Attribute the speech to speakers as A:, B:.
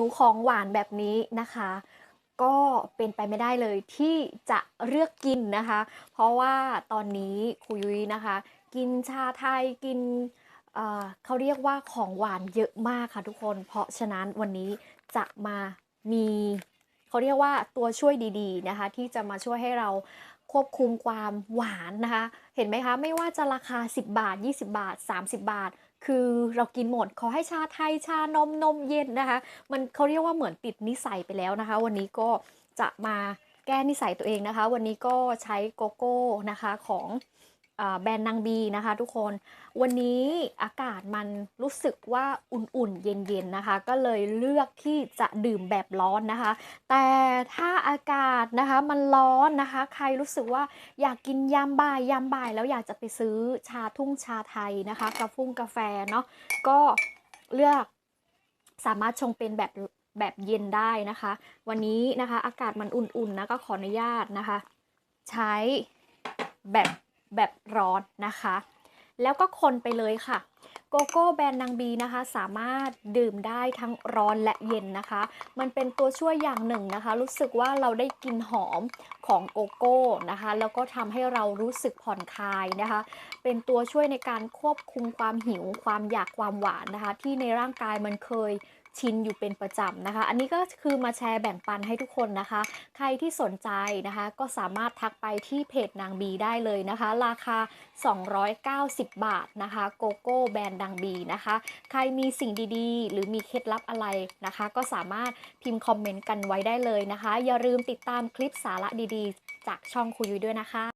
A: นูของหวานแบบนี้นะคะ ก็เป็นไปไม่ได้เลยที่จะเลือกกินนะคะ เพราะว่าตอนนี้ครูยุ้ยนะคะ กินชาไทยกินเเขาเรียกว่าของหวานเยอะมากค่ะทุกคน เพราะฉะนั้นวันนี้จะมามีเขาเรียกว่าตัวช่วยดี ๆนะคะ ที่จะมาช่วยให้เราควบคุมความหวานนะคะ เห็นไหมคะ ไม่ว่าจะราคา 10 บาท 20 บาท 30 บาท คือเรากินหมดขอให้ชาไทยชานมนมเย็นนะคะ มันเขาเรียกว่าเหมือนติดนิสัยไปแล้วนะคะ วันนี้ก็จะมาแก้นิสัยตัวเองนะคะ วันนี้ก็ใช้โกโก้นะคะของ แบรนด์นางบีนะคะทุกคน วันนี้อากาศมันรู้สึกว่าอุ่นๆ เย็นๆนะคะ ก็เลยเลือกที่จะดื่มแบบร้อนนะคะ แต่ถ้าอากาศนะคะมันร้อนนะคะ ใครรู้สึกว่าอยากกินยามบ่ายยามบ่าย แล้วอยากจะไปซื้อชาทุ่งชาไทยนะคะกาฟุ้งกาแฟเนาะก็เลือกสามารถชงเป็นแบบแบบเย็นได้นะคะ วันนี้นะคะอากาศมันอุ่นๆนะก็ขออนุญาตนะคะ ใช้แบบ แบบร้อนนะคะ แล้วก็คนไปเลยค่ะ โกโก้แบรนด์นางบีนะคะ สามารถดื่มได้ทั้งร้อนและเย็นนะคะ มันเป็นตัวช่วยอย่างหนึ่งนะคะ รู้สึกว่าเราได้กลิ่นหอมของโกโก้นะคะ แล้วก็ทำให้เรารู้สึกผ่อนคลายนะคะ เป็นตัวช่วยในการควบคุมความหิวความอยากความหวานนะคะ ที่ในร่างกายมันเคยชินอยู่เป็นประจำนะคะ อันนี้ก็คือมาแชร์แบ่งปันให้ทุกคนนะคะ ใครที่สนใจนะคะ ก็สามารถทักไปที่เพจนางบีได้เลยนะคะ ราคา 290 บาทนะคะโกโก้แบรนด์ดังบีนะคะ ใครมีสิ่งดีๆ หรือมีเคล็ดลับอะไรนะคะ ก็สามารถพิมพ์คอมเมนต์กันไว้ได้เลยนะคะ อย่าลืมติดตามคลิปสาระดีๆ จากช่องคุยยุ้ยด้วยนะคะ